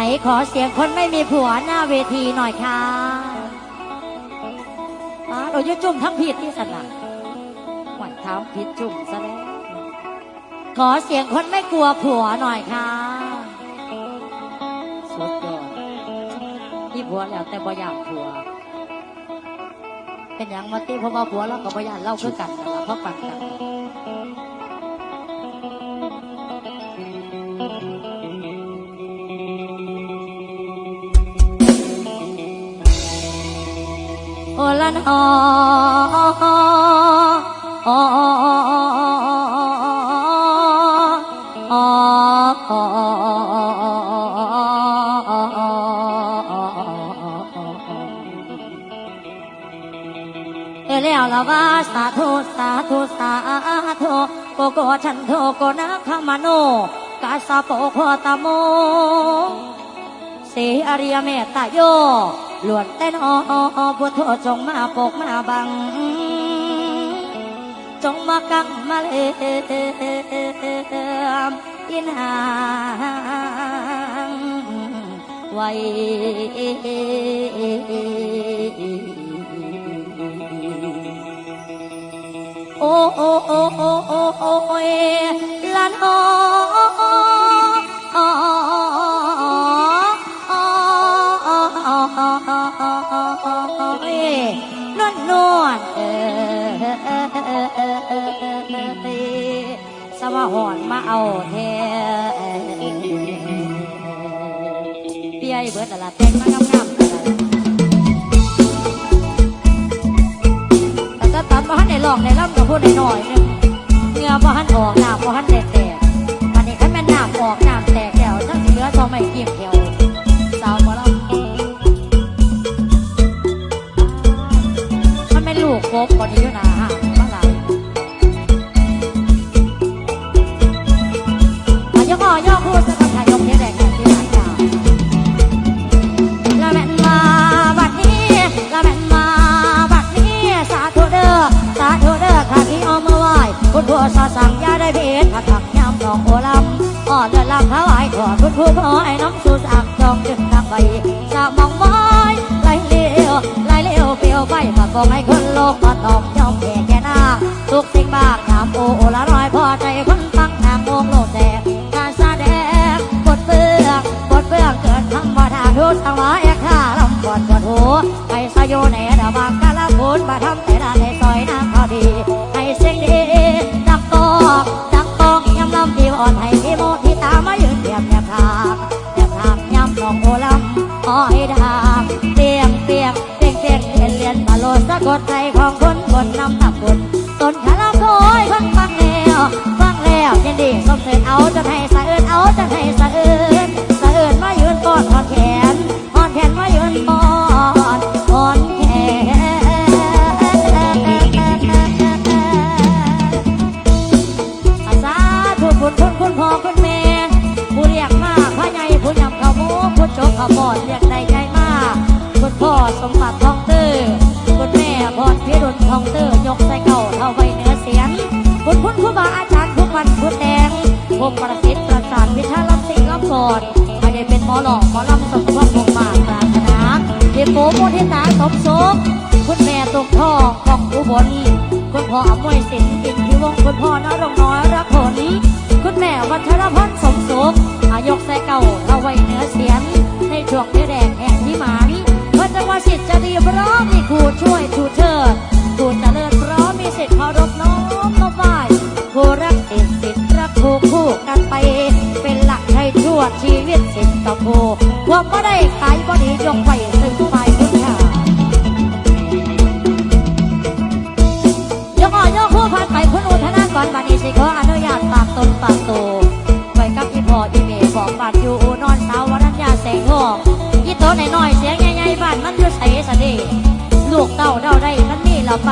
นขอเสียงคนไม่มีผัวหน้าเวทีหน่อยค่ะอ๋อเราจะจุ่มทั้งผิดที่สนะหวยถามผิดจุ่มซะแล้วขอเสียงคนไม่กลัวผัวหน่อยค่ะสุดยอดที่ผัวแล้วแต่บ่อยากผัว เป็นอย่างมาตีพราะว่าผัวเรากับบ่อยากเล่าคือกันนั่นล่ะเพราะปันกัน ละนอเออแล้วละว่าสาธุสาธุสาธุโกโกฉันโทโกนะขมโนกาสาโปโคตโมเสอริยเมตตาโย หลวนแต่นอพุทโธจงมาปกมาบัง จงมากังมาเลมอินหางไว้โอ้โอ้โอ้โอ้โอ้โอ้ลันอ สมาหอนมาเอาแทเปียเบิดละละแต่งมางามๆแต่ก็ตัดมาหันในหลอกในล่ำกับพูดหน่อยนึงเหงื่อบ่หันออกน้ำบ่หันแตกแตกวันนี้ขันแม่นน้ำออกน้ำแตกแล้วทั้งเหลือทอไม่เกี่ยมแถว อาย่ออย่อพูดสักคำยกเทแดงที่หลายกาละแม่นมาบัดนี้ละแม่นมาบัดนี้สาธุเด้อสาธุเด้อข้าที่เอามาไหว้คุณผู้สาสั่งอยาได้เพชรผักผักยำดอกโอลำอ่อนเดือดลำถวาไอ้ขอคุณผู้ขอให้น้ำสูสางจองจึงตักใบสามองไม้ไหลเลี้ยวไหลเลี้ยวเปลี่ยวไปฝากบอกให้คนโลกก็ต้องยอมแพ้แค่หน้าทุกสิ่งบ้างถามโอ้โอละร้อยพอใจคนฟัง ดาทุกสังวาเอกข้าลำปวดปวดหูไปสยโยในดาบางกาลพูนมาทำแต่ละในซอยน้ำเขาดีให้เสียงดีดักตอกดักตอกยำลำดีอ่อนให้พี่โมที่ตามมายืนเทียบแนบทางแนบทางยำนองโอลำอ้อยดางเตียงเตียงเตียงเตียงเรียนเรียนตะโลดสะกดใจของคนคนนำตับคนต้นคาราโคยคนฟังแล้วฟังแล้วยินดีสมเสร็จเอาจะให้ พรพิรุณทองเตื้อยกใส่เก่าเท่าใบเนื้อเสียงคุณคุณครูบาอาจารย์ทุกวันคุณแดงพงประสิทธิ์ประสานวิชาลำสิงลำกอดไม่ได้เป็นหมอหลอกหมอลำสมทบวงมากปรารถนาเด็กโกมุทิตาสมสุขคุณแม่ตกท่อของอุบลคุณพ่ออมวยสินอินทิวงคุณพ่อนรงน้อยรักผลคุณแม่วัชรพรสม สิทธิ์รักคู่กันไป เป็นหลักให้ชั่วชีวิตสิทธิ์ต่อครูความก็ได้ขายบดียกไปซึ่งฝ่ายคุณค่ายกอ่อยกผู้พันไปคุณอุทนาก่อนบันนี้สิขออนุญาตฝากตนฝากตัวไว้กับพี่พ่ออีเมบอกบ้านอยู่อูนอนสาววรัญญาแสงทองยี่โตหน่อยๆเสียงใหญ่ๆบ้านมันอยู่ใส่สะเดลูกเต้าเดาได้มันมีเราไป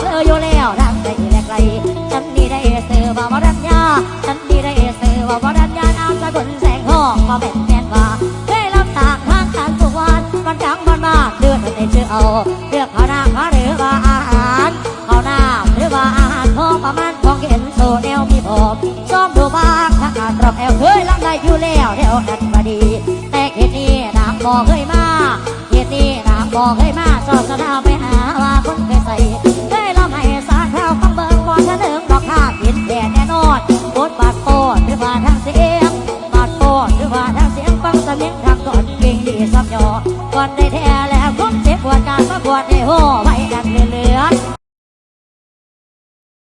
เธออยู่แล้วรักใจแลกไรฉันนี่ได้เสือว่าวรัญญาฉันนี่ได้เสือว่าวรัญญานามสกุลแสงห้องมาเป็นแม่นว่าเคยลำตากทางการสุวรรณมันดังมันมากเดือดในเชื่อเอาเลือกขาน้าขาหรือว่าอาหารเขาน้าหรือว่าอาหารพอประมาณของเห็นโซแนวมีผมซ้อมดูบ้างถ้าอ่านรอบแอลเคยลังได้อยู่แล้วเดี๋ยวนั้นมาดี แต่เหตุนี้น้งบอกเคยมาเหตุนี้น้งบอกเคยมาสอบสนาไปหา คนเคยใส่เคยลำให้สาแถวฟังเบิ่งบอลทะเลิงดอกข้ากินแด่แน่นอนบทบาทโปดหรือว่าทางเสียงบาทโปดหรือว่าทางเสียงฟังสำเนียงทางก่อนเก่งดีซ้ำยอก่อนได้แท้แล้วคงเจ็บปวดการประกวดในโหไว้กันเหลือๆ